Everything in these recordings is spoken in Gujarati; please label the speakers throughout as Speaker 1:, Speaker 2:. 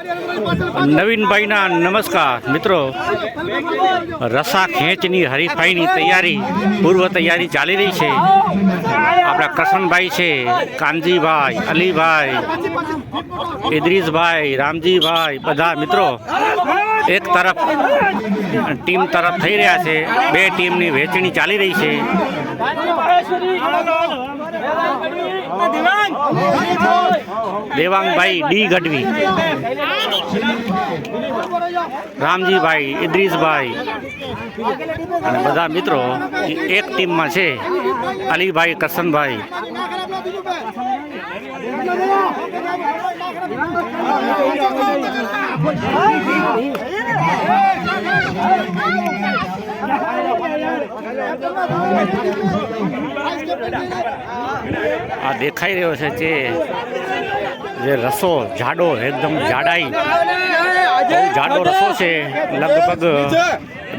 Speaker 1: નવીનભાઈના નમસ્કાર. મિત્રો, રસા ખેંચની હરીફાઈની તૈયારી, પૂર્વ તૈયારી ચાલી રહી છે. આપણા કરશનભાઈ છે, કાનજીભાઈ, અલીભાઈ, ઇદ્રીસભાઈ, રામજીભાઈ, બધા મિત્રો એક તરફ ટીમ તરફ થઈ રહ્યા છે. બે ટીમની વહેંચણી ચાલી રહી છે. દેવાંગભાઈ ડી ગઢવી. રામજીભાઈ ઇદ્રીસભાઈ. અને બધા મિત્રો એક ટીમમાં છે અલીભાઈ કરશનભાઈ આ દેખાઈ રહ્યો છે જે જે રસો જાડો એકદમ જાડાઈ. જાડો રસો છે. લગભગ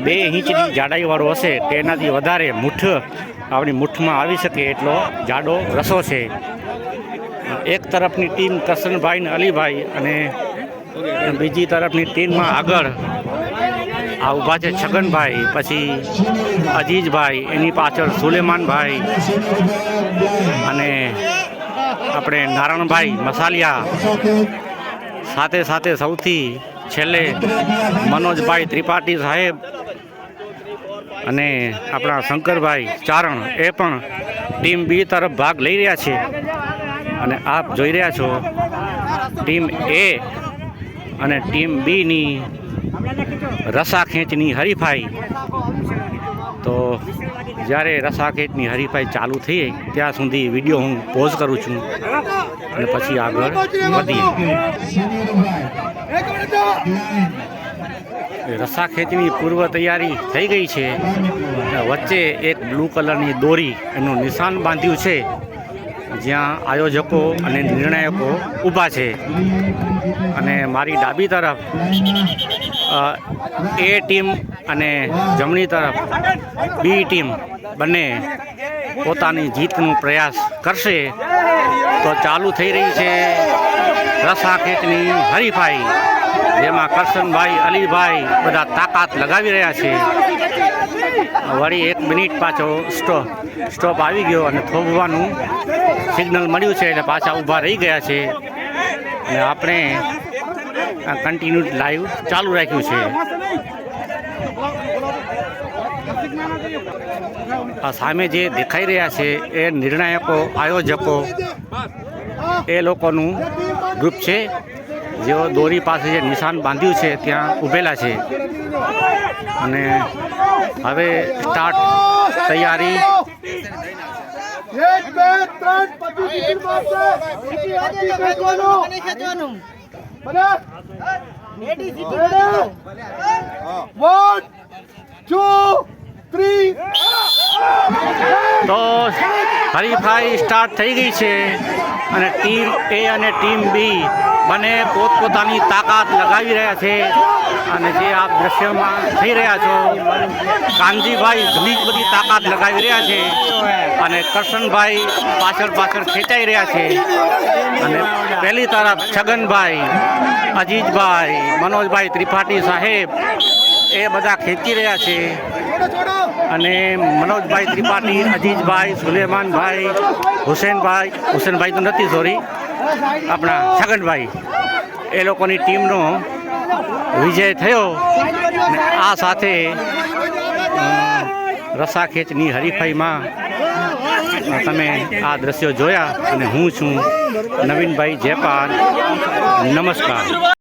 Speaker 1: બે ઇંચની જાડાઈ વાળો હશે. તેનાથી વધારે મુઠ આપણી મુઠમાં આવી શકે એટલો જાડો રસો છે. એક તરફની ટીમ કરશનભાઈ ને અલીભાઈ અને બીજી તરફની ટીમમાં આગળ આ ઊભા છે છગનભાઈ, પછી અજીજભાઈ, એની પાછળ સુલેમાનભાઈ અને આપણે નારાયણભાઈ મસાલિયા. સાથે સાથે સૌથી છેલ્લે મનોજભાઈ ત્રિપાઠી સાહેબ અને આપણા શંકરભાઈ ચારણ, એ પણ ટીમ બી તરફ ભાગ લઈ રહ્યા છે અને આપ જોઈ રહ્યા છો. ટીમ એ અને ટીમ બીની રસા ખેંચની હરીફાઈ. તો જ્યારે રસા ખેંચની હરીફાઈ ચાલુ થઈ, ત્યાં સુધી વીડિયો હું પોઝ કરું છું. અને પછી આગળ વધીએ. રસા ખેંચની પૂર્વ તૈયારી થઈ ગઈ છે. વચ્ચે એક બ્લુ કલરની દોરી એનું નિશાન બાંધ્યું છે. જ્યાં આયોજકો અને નિર્ણાયકો ઊભા છે. અને મારી ડાબી તરફ એ ટીમ અને જમણી તરફ બી ટીમ બંને પોતાની જીતનો પ્રયાસ કરશે. તો ચાલુ થઈ રહી છે રસા હરીફાઈ, જેમાં કરશનભાઈ, અલીભાઈ બધા તાકાત લગાવી રહ્યા છે. વળી એક મિનિટ પાછો સ્ટોપ સ્ટોપ આવી ગયો અને થોભવાનું સિગ્નલ મળ્યું છે એટલે પાછા ઊભા રહી ગયા છે. અને આપણે કન્ટિન્યુ લાઈવ ચાલુ રાખ્યું છે. આ સામે જે દેખાઈ રહ્યા છે એ નિર્ણાયકો આયોજકો એ લોકોનું ગ્રુપ છે. જેઓ દોરી પાસે જે નિશાન બાંધ્યું છે ત્યાં ઊભેલા છે. અને હવે સ્ટાર્ટ તૈયારી.
Speaker 2: એક બે ત્રણ પછી વન ટુ થ્રી
Speaker 1: તો હરીફાઈ સ્ટાર્ટ થઈ ગઈ છે અને ટીમ એ અને ટીમ બી બંને પોતપોતાની તાકાત લગાવી રહ્યા છે અને જે આપ દ્રશ્યમાં થઈ રહ્યા છો, કાનજીભાઈ ઘણી બધી તાકાત લગાવી રહ્યા છે અને કરશનભાઈ પાછળ પાછળ ખેંચાઈ રહ્યા છે. અને પહેલી તરફ છગનભાઈ, અજીજભાઈ, મનોજભાઈ ત્રિપાઠી સાહેબ એ બધા ખેંચી રહ્યા છે. અને મનોજભાઈ ત્રિપાઠી, અજીજભાઈ, સુલેમાનભાઈ, હુસેનભાઈ હુસેનભાઈ તો નથી સોરી આપણા છગનભાઈ, એ લોકોની ટીમનો વિજય થયો. આ સાથે રસાખેચની હરીફાઈમાં તમે આ દ્રશ્યો જોયા અને હું છું નવીનભાઈ જેપાન. નમસ્કાર.